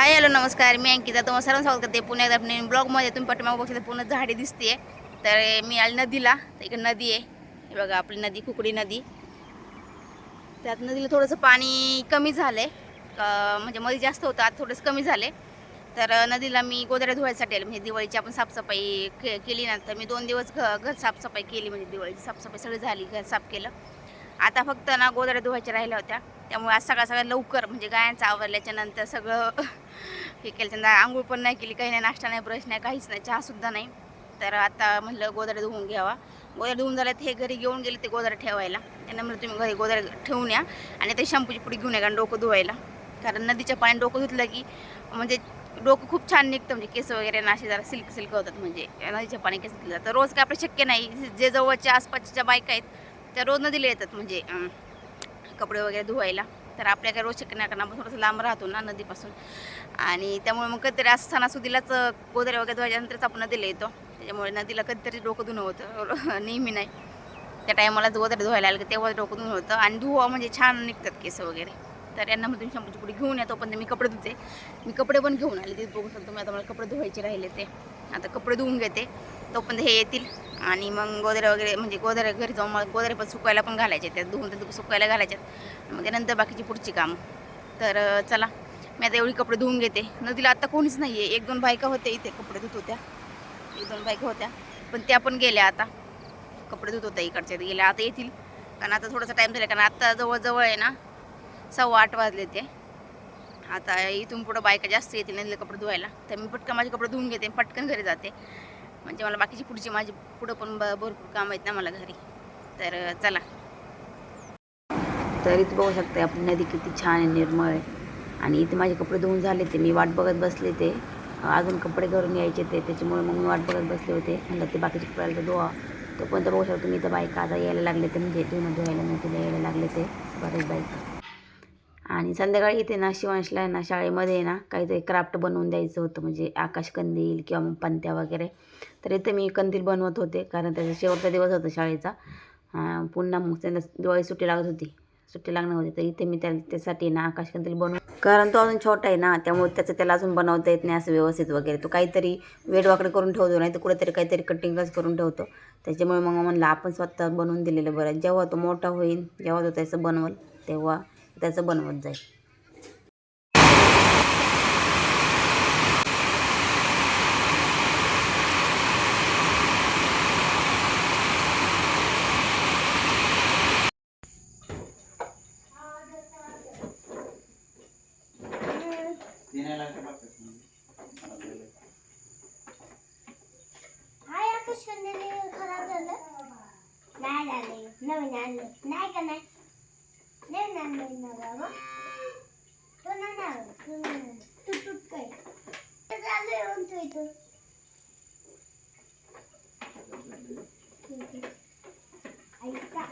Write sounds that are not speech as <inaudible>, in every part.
Hi hello नमस्कार. मी अंकिता. तुम्हाला सर्वांना स्वागत करते पुण्यात आपण ब्लॉगमध्ये. तुम्ही पटमाग बघितलं पूर्ण झाडे दिसते तर मी आली नदीला. तर इकडे नदी आहे. हे बघा आपली नदी कुकडी नदी. त्यात नदीला थोडंसं पाणी कमी झालं आहे म्हणजे मध्ये जास्त होतं आता थोडंसं कमी झाले तर नदीला मी गोदऱ्या धुवायसाठी आले. म्हणजे दिवाळीची आपण साफसफाई के केली ना तर मी दोन दिवस घ घर साफसफाई केली. म्हणजे दिवाळीची साफसफाई सगळी झाली घर साफ केलं. आता फक्त ना गोदऱ्या धुवायच्या राहिल्या होत्या. त्यामुळे आज सकाळ सगळ्या लवकर म्हणजे गायांचं आवरल्याच्या नंतर सगळं <laughs> हे केलं. त्यांना आंघोळ पण नाही केली काही नाही नाश्ता नाही ब्रश नाही काहीच नाही चहासुद्धा नाही. तर आता म्हणलं गोदऱ्या धुवून घ्यावा. गोदऱ्या धुवून झाल्या हे घरी घेऊन गेले ते गोदऱ्या ठेवायला. त्यांना म्हणलं तुम्ही घरी गोदऱ्या ठेवून या आणि ते शॅम्पूची पुढे घेऊन या कारण डोकं धुवायला. कारण नदीच्या पाणी डोकं धुतलं की म्हणजे डोकं खूप छान निघतं म्हणजे केस वगैरे ना असे जरा सिल्क सिल्क होतात म्हणजे. नदीच्या पाणी केस धुतलं जातं. रोज काय आपलं शक्य नाही. जे जवळच्या आसपासच्या ज्या बायका आहेत त्या रोज नदीला येतात म्हणजे कपडे वगैरे धुवायला. तर आपल्या काय रोज शक्य आपण थोडंसं लांब राहतो ना नदीपासून. आणि त्यामुळे मग कधीतरी असं सणासुदीलाच गोदरे वगैरे धुवायच्यानंतरच आपण नदीला येतो. त्याच्यामुळे नदीला कधीतरी डोकं धुणं होतं. <laughs> नेहमी नाही. त्या टायमाला गोदरे धुवायला आलं तेव्हा डोकं धुणं होतं. आणि धुवा म्हणजे छान निघतात केस वगैरे. तर यांना मग तुम्ही शॅम्पूची घेऊन येतो पण मी कपडे धुते. मी कपडे पण घेऊन आले ते बघू शकतो मी आता मला कपडे धुवायचे राहिले ते. आता कपडे धुवून घेते. तोपर्यंत हे येतील. आणि मग गोदरे वगैरे म्हणजे गोदरे घरी जाऊन मग गोदरे पण सुकवायला पण घालायचे त्यात धुवून तर सुकवायला घालायच्यात मग त्यानंतर बाकीची पुढची कामं. तर चला. मी आता एवढी कपडे धुवून घेते. नदीला आता कोणीच नाही आहे एक दोन बायका होत्या इथे कपडे धुत होत्या. एक दोन बायका होत्या. पण त्या पण गेल्या आता. कपडे धुत होत्या इकडच्या गेल्या आता येतील. कारण आता थोडासा टाईम झाला. कारण आता जवळजवळ आहे ना सव्वा आठ वाजले ते. आता इथून पुढं बायका जास्त येतील. नदीला कपडे धुवायला. तर मी पटकन माझे कपडे धुवून घेते पटकन घरी जाते. म्हणजे मला बाकीची पुढची माझी पुढं पण ब- भरपूर काम आहेत ना मला घरी. तर चला. तर इथं बघू शकते आपली नदी किती छान आहे निर्मळ आहे. आणि इथे माझे कपडे धुवून झाले ते मी वाट बघत बसले ते. अजून कपडे करून यायचे ते त्याच्यामुळे मग मी वाट बघत बसले होते. म्हणलं ते बाकीचे कपड्याला तर धुवा. तोपर्यंत बघू शकतो मी इथं बायका आता यायला लागले ते म्हणजे धुणं धुवायला नदीला यायला लागले ते. बरेच बायका. आणि संध्याकाळी इथे ना शिवांशला आहे ना शाळेमध्ये आहे ना काहीतरी क्राफ्ट बनवून द्यायचं होतं म्हणजे आकाशकंदील किंवा मग पंत्या वगैरे. तर इथे मी कंदील बनवत होते कारण त्याचा शेवटचा दिवस होता शाळेचा. पुन्हा मग त्यांना दिवाळी सुट्टी लागत होती. सुट्टी लागणार होती तर इथे मी त्या त्यासाठी ना आकाशकंदील बनवून कारण तो अजून छोटा आहे ना त्यामुळे त्याचं त्याला अजून बनवता येत नाही असं व्यवस्थित वगैरे. तो काहीतरी वेडवाकडे करून ठेवतो नाही तर कुठेतरी काहीतरी कटिंगच करून ठेवतो. त्याच्यामुळे मग म्हणलं आपण स्वतः बनवून दिलेलं बरं. जेव्हा तो मोठा होईल जेव्हा तो त्याचं बनवल तेव्हा त्याचं बनवत जाईल. हाय आकाश कंदील खराब झालं नाही झाले नवीन आणले नाही का नाही नवीन आणले ना बाबा तो नाही ना तो नाही तू तुट काय ते चालू येऊन तू इथं ऐका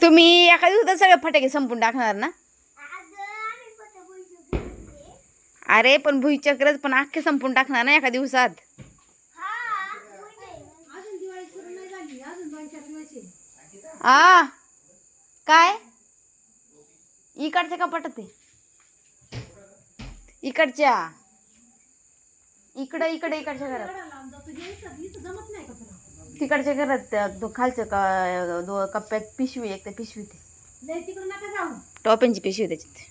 तुम्ही एका दिवसात सगळे फटाके संपून टाकणार ना अगं आम्ही पत्ता बोलतो की अरे पण भुईचक्रच पण अख्खे संपून टाकणार ना एका दिवसात? हा आ काय? इकडच्या का पटत? इकडच्या. इकडं इकडे इकडच्या घरात. तिकडच्या घरात खालच्या का दो कप्प्यात पिशवी एक त्या पिशवी ते. टॉपेंची पिशवी त्याच्यात.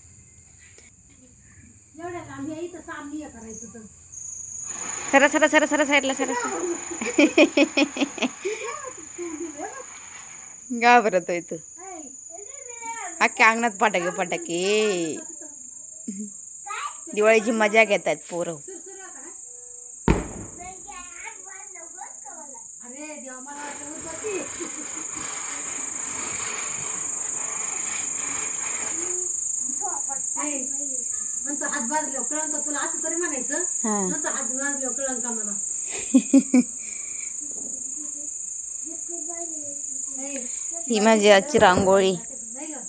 एवढ्या लांब या इथं सामनी करायचं तर. सरा सरा सरा सरा साईडला सरा सरा घाबरत होय तू. अख्ख्या अंगणात फटाके फटाके. दिवाळीची मजा घेतात पोरं. तुला असं तरी म्हणायचं हा. हात मला ही माझी आजची रांगोळी. नाही गं?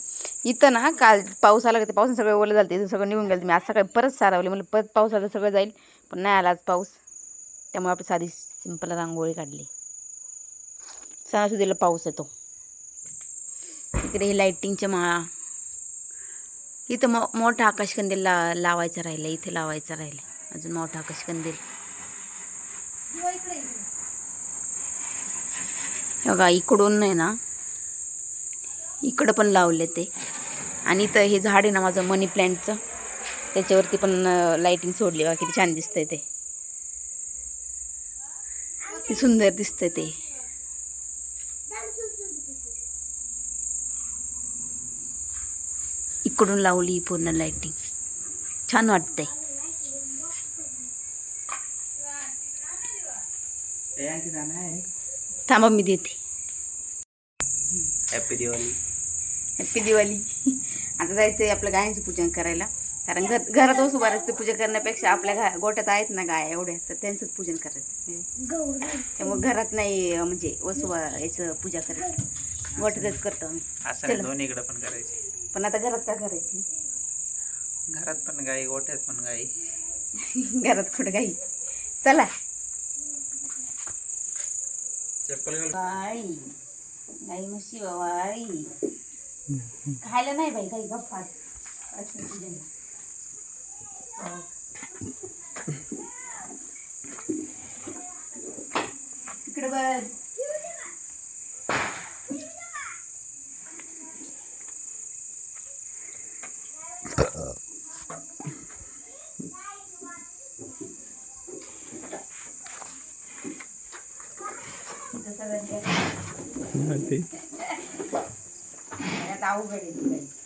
इथं ना काल पाऊस आला का ते पावसानं सगळं ओलं झालं इथं सगळं निघून गेलं मी आज सकाळी परत सारावली मला परत पाऊस आला सगळं जाईल पण नाही आला आज पाऊस. त्यामुळे आपण साधी सिंपल रांगोळी काढली. सणासुदीला पाऊस येतो. इकडे हे लाईटिंगच्या माळा. इथं मो मोठा आकाशकंदील ला लावायचा राहिलं इथे लावायचं राहिलं अजून मोठा आकाशकंदील बघा इकडून नाही ना इकडं पण लावले ते. आणि इथं हे झाड आहे ना माझं मनी प्लॅन्टचं त्याच्यावरती पण लाईटिंग सोडली. बघा किती छान दिसतंय ते. सुंदर दिसतंय ते. इकडून लावली पूर्ण लाईटिंग छान वाटतंय. थांबा मी देते. हॅपी दिवाळी हॅप्पी दिवाळी आता जायचंय आपल्या गायांचं पूजन करायला. कारण घर घरात वसू बाराचं पूजा करण्यापेक्षा आपल्या घा गोट्यात आहेत ना गाय एवढ्या तर त्यांचंच पूजन करायचं. त्यामुळे घरात नाही म्हणजे वसू याचं पूजा करायचं. गोट्यातच करतो आम्ही. दोन्हीकडे पण करायची. पण आता घरात का करायची? घरात पण गाई गोठ्यात पण गाई. घरात कुठं गाई? चला. चप्पल गाई म्हशी वाळी खायला नाही बाई काही असं पूजन. इकडे बघ. इथं सगळं आता अवघड